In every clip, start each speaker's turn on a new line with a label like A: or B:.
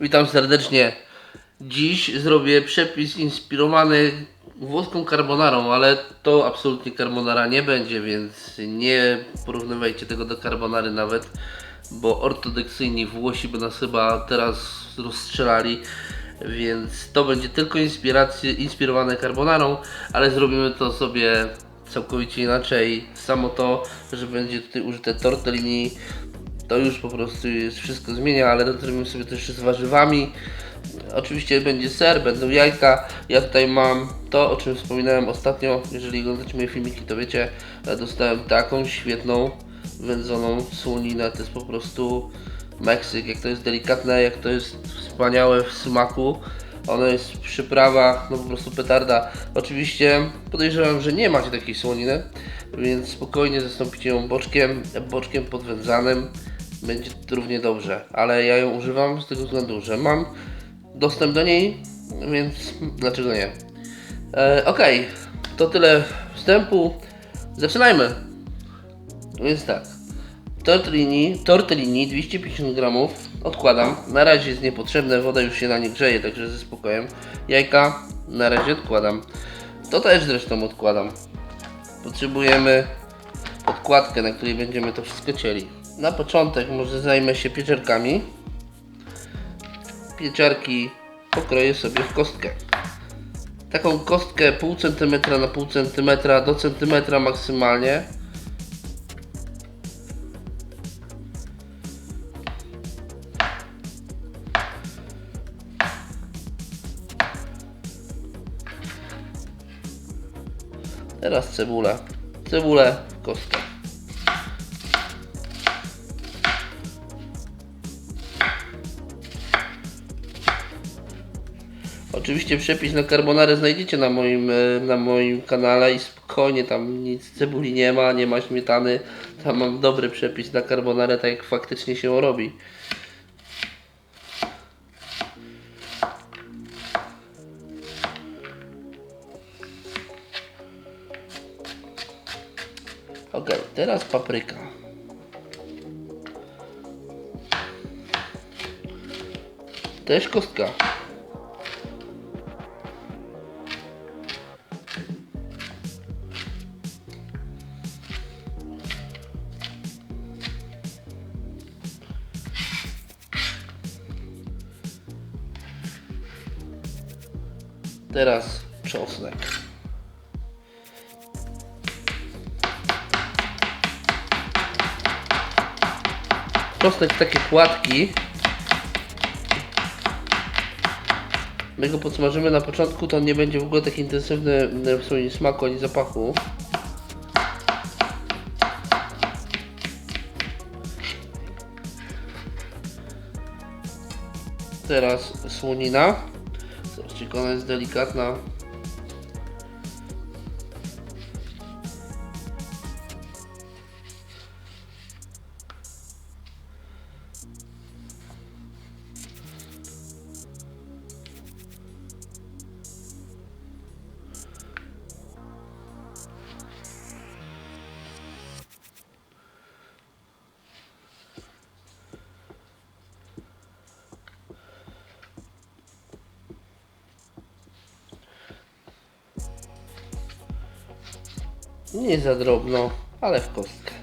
A: Witam serdecznie. Dziś zrobię przepis inspirowany włoską carbonarą, ale to absolutnie carbonara nie będzie, więc nie porównywajcie tego do carbonary nawet, bo ortodoksyjni Włosi by nas chyba teraz rozstrzelali, więc to będzie tylko inspiracje, inspirowane carbonarą, ale zrobimy to sobie całkowicie inaczej. Samo to, że będzie tutaj użyte tortellini, to już po prostu jest wszystko zmienia, ale zrobimy sobie też z warzywami. Oczywiście będzie ser, będą jajka. Ja tutaj mam to, o czym wspominałem ostatnio. Jeżeli oglądacie moje filmiki, to wiecie, ja dostałem taką świetną wędzoną słoninę. To jest po prostu Meksyk. Jak to jest delikatne, jak to jest wspaniałe w smaku. Ono jest w przyprawach, no po prostu petarda. Oczywiście podejrzewam, że nie macie takiej słoniny, więc spokojnie zastąpicie ją boczkiem, boczkiem podwędzanym. Będzie równie dobrze, ale ja ją używam z tego względu, że mam dostęp do niej, więc dlaczego nie? E, Okej, to tyle wstępu. Zaczynajmy. Więc tak. Tortellini, tortellini 250 gramów odkładam. Na razie jest niepotrzebne, woda już się na nie grzeje, także ze spokojem. Jajka na razie odkładam. To też zresztą odkładam. Potrzebujemy podkładkę, na której będziemy to wszystko cieli. Na początek może zajmę się pieczarkami. Pieczarki pokroję sobie w kostkę. Taką kostkę pół centymetra na pół centymetra do centymetra maksymalnie. Teraz cebulę. Cebulę w kostkę. Oczywiście przepis na carbonarę znajdziecie na moim, e, na moim kanale i spokojnie tam nic cebuli nie ma, nie ma śmietany. Tam mam dobry przepis na carbonarę, tak jak faktycznie się robi. Ok, teraz papryka. Też kostka. Teraz czosnek. Czosnek w takie płatki. My go podsmażymy na początku, to on nie będzie w ogóle taki intensywny w swoim smaku ani zapachu. Teraz słonina. Jak ona jest delikatna. Nie za drobno, ale w kostkę.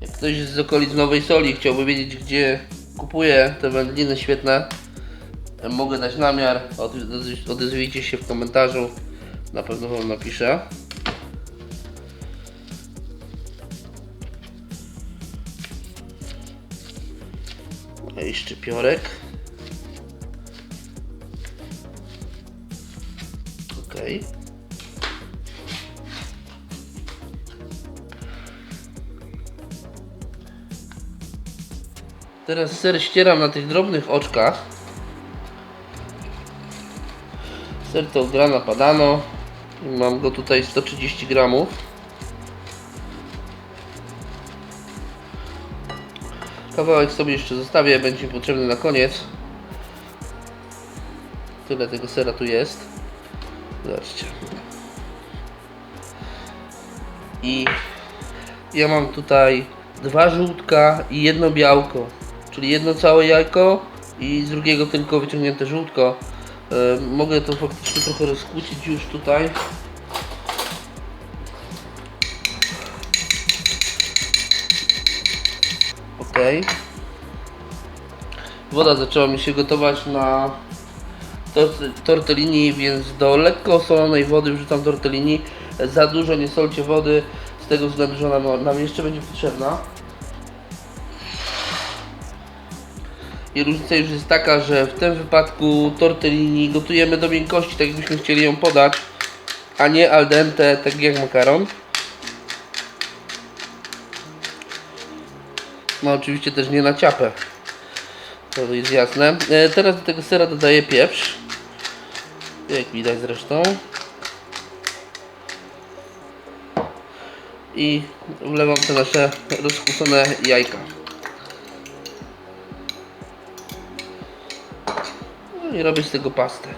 A: Jak ktoś z okolic Nowej Soli chciałby wiedzieć, gdzie kupuję te wędliny świetne, mogę dać namiar. Odez- Odezwijcie się w komentarzu, na pewno Wam napiszę. I szczypiorek. Okej. Teraz ser ścieram na tych drobnych oczkach. Ser to grana padano. Mam go tutaj 130 gramów. Kawałek sobie jeszcze zostawię, będzie potrzebny na koniec. Tyle tego sera tu jest. Zobaczcie. I ja mam tutaj dwa żółtka i jedno białko. Czyli jedno całe jajko i z drugiego tylko wyciągnięte żółtko. E, mogę to faktycznie trochę rozkłócić już tutaj. Ok. Woda zaczęła mi się gotować na tort- tortellini, więc do lekko osolonej wody wrzucam tortellini. Za dużo nie solcie wody, z tego względu, że ona nam jeszcze będzie potrzebna. I różnica już jest taka, że w tym wypadku tortellini gotujemy do miękkości, tak jakbyśmy chcieli ją podać, a nie al dente, tak jak makaron. No oczywiście też nie na ciapę. To jest jasne. E, teraz do tego sera dodaję pieprz. Jak widać zresztą. I wlewam te nasze rozkusone jajka. No i robię z tego pastę.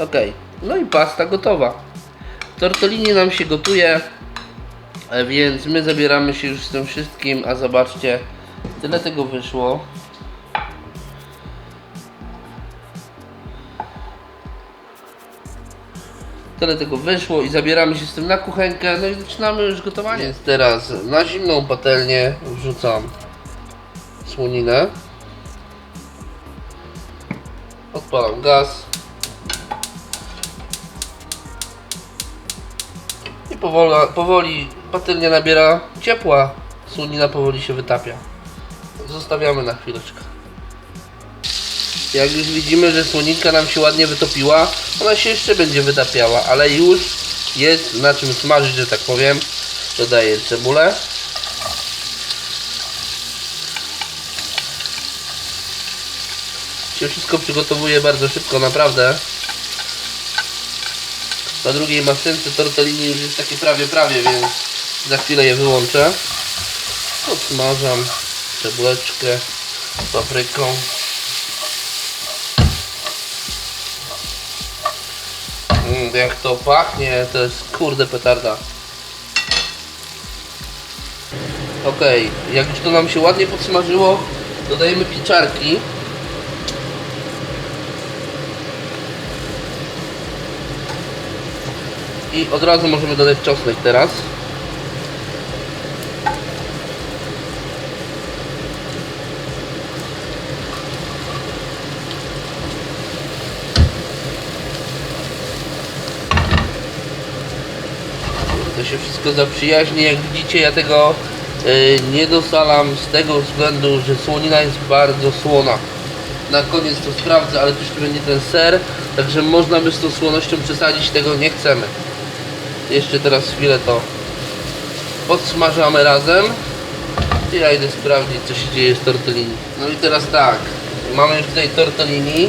A: Ok, no i pasta gotowa. Tortellini nam się gotuje, więc my zabieramy się już z tym wszystkim, a zobaczcie, tyle tego wyszło. Tyle tego wyszło i zabieramy się z tym na kuchenkę, no i zaczynamy już gotowanie. Więc teraz na zimną patelnię wrzucam słoninę. Odpalam gaz. I powoli, powoli patelnia nabiera ciepła. Słonina powoli się wytapia. Zostawiamy na chwileczkę. Jak już widzimy, że słoninka nam się ładnie wytopiła, ona się jeszcze będzie wytapiała, ale już jest na czym smażyć, że tak powiem. Dodaję cebulę. się wszystko przygotowuje bardzo szybko, naprawdę. Na drugiej maszynce tortellini już jest takie prawie, prawie, więc za chwilę je wyłączę. Podsmażam cebuleczkę z papryką. Mm, jak to pachnie, to jest kurde petarda. Ok, jak już to nam się ładnie podsmażyło, dodajemy pieczarki. I od razu możemy dodać czosnek teraz. To się wszystko zaprzyjaźni. Jak widzicie, ja tego y, nie dosalam z tego względu, że słonina jest bardzo słona. Na koniec to sprawdzę, ale też tu będzie ten ser, także można by z tą słonością przesadzić, tego nie chcemy. Jeszcze teraz chwilę to podsmażamy razem. I ja idę sprawdzić, co się dzieje z tortellini. No i teraz tak, mamy już tutaj tortellini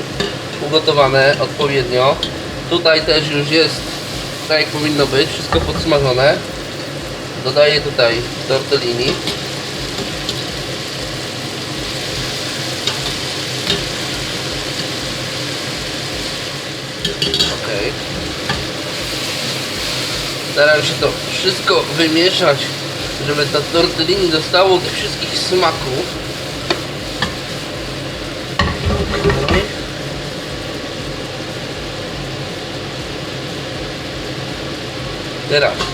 A: ugotowane odpowiednio. Tutaj też już jest tak jak powinno być, wszystko podsmażone. Dodaję tutaj tortellini. Okej. Staram się to wszystko wymieszać, żeby ta tortellini dostało tych wszystkich smaków. Okej. Teraz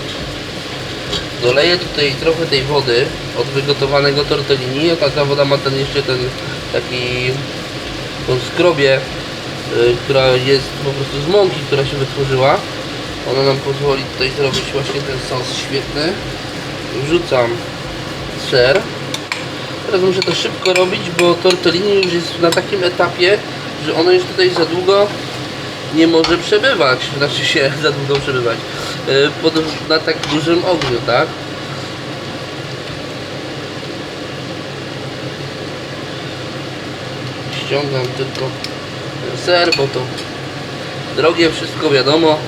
A: doleję tutaj trochę tej wody od wygotowanego tortellini. Ta, ta woda ma ten jeszcze ten taki tą skrobię, y, która jest po prostu z mąki, która się wytworzyła. Ona nam pozwoli tutaj zrobić właśnie ten sos świetny. Wrzucam ser. Teraz muszę to szybko robić, bo tortellini już jest na takim etapie, że ono już tutaj za długo nie może przebywać, znaczy się za długo przebywać na tak dużym ogniu, tak? Ściągam tylko ser, bo to drogie wszystko wiadomo.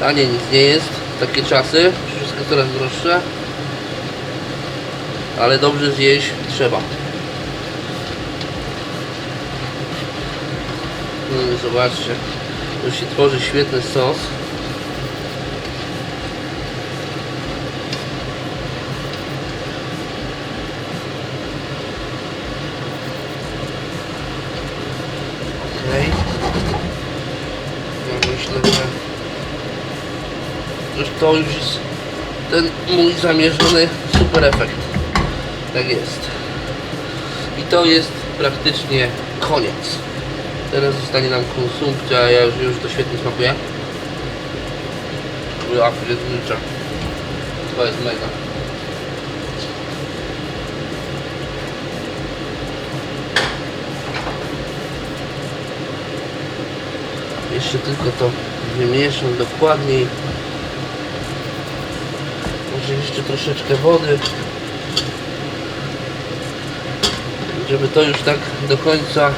A: Tanie nic nie jest, takie czasy, wszystko coraz droższe. Ale dobrze zjeść trzeba. Mm, Zobaczcie, już się tworzy świetny sos. Okej. Ja myślę, że już to już jest ten mój zamierzony super efekt. Tak jest. I to jest praktycznie koniec. Teraz zostanie nam konsumpcja, ja już że to świetnie smakuje. Ja pierniczę. To jest mega. Jeszcze tylko to wymieszam dokładniej. Może jeszcze troszeczkę wody. Żeby to już tak do końca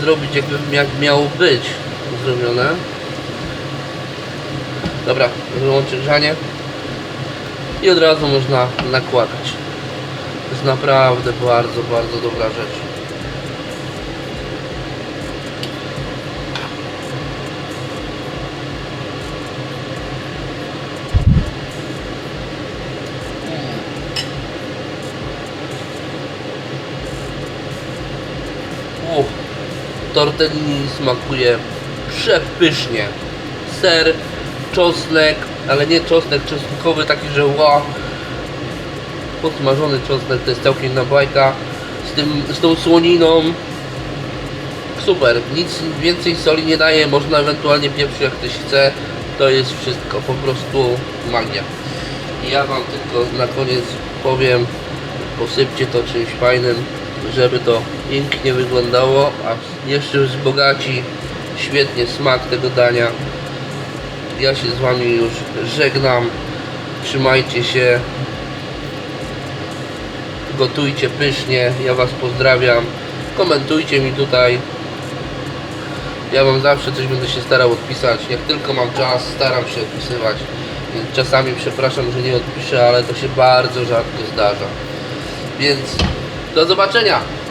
A: zrobić jakby jak miało być zrobione. Dobra, wyłączę grzanie i od razu można nakładać. To jest naprawdę bardzo, bardzo dobra rzecz. Tortellini smakuje przepysznie. Ser, czosnek, ale nie czosnek czosnkowy, taki, że ła. Podsmażony czosnek to jest całkiem inna bajka. Z, tym, z tą słoniną. Super, nic więcej soli nie daje, można ewentualnie pieprz jak ktoś chce. To jest wszystko, po prostu magia. Ja Wam tylko na koniec powiem, posypcie to czymś fajnym, żeby to pięknie wyglądało, a jeszcze wzbogaci świetnie smak tego dania. Ja się z Wami już żegnam. Trzymajcie się. Gotujcie pysznie. Ja Was pozdrawiam. Komentujcie mi tutaj. Ja Wam zawsze coś będę się starał odpisać. Jak tylko mam czas, staram się odpisywać. Czasami przepraszam, że nie odpiszę, ale to się bardzo rzadko zdarza. Więc do zobaczenia!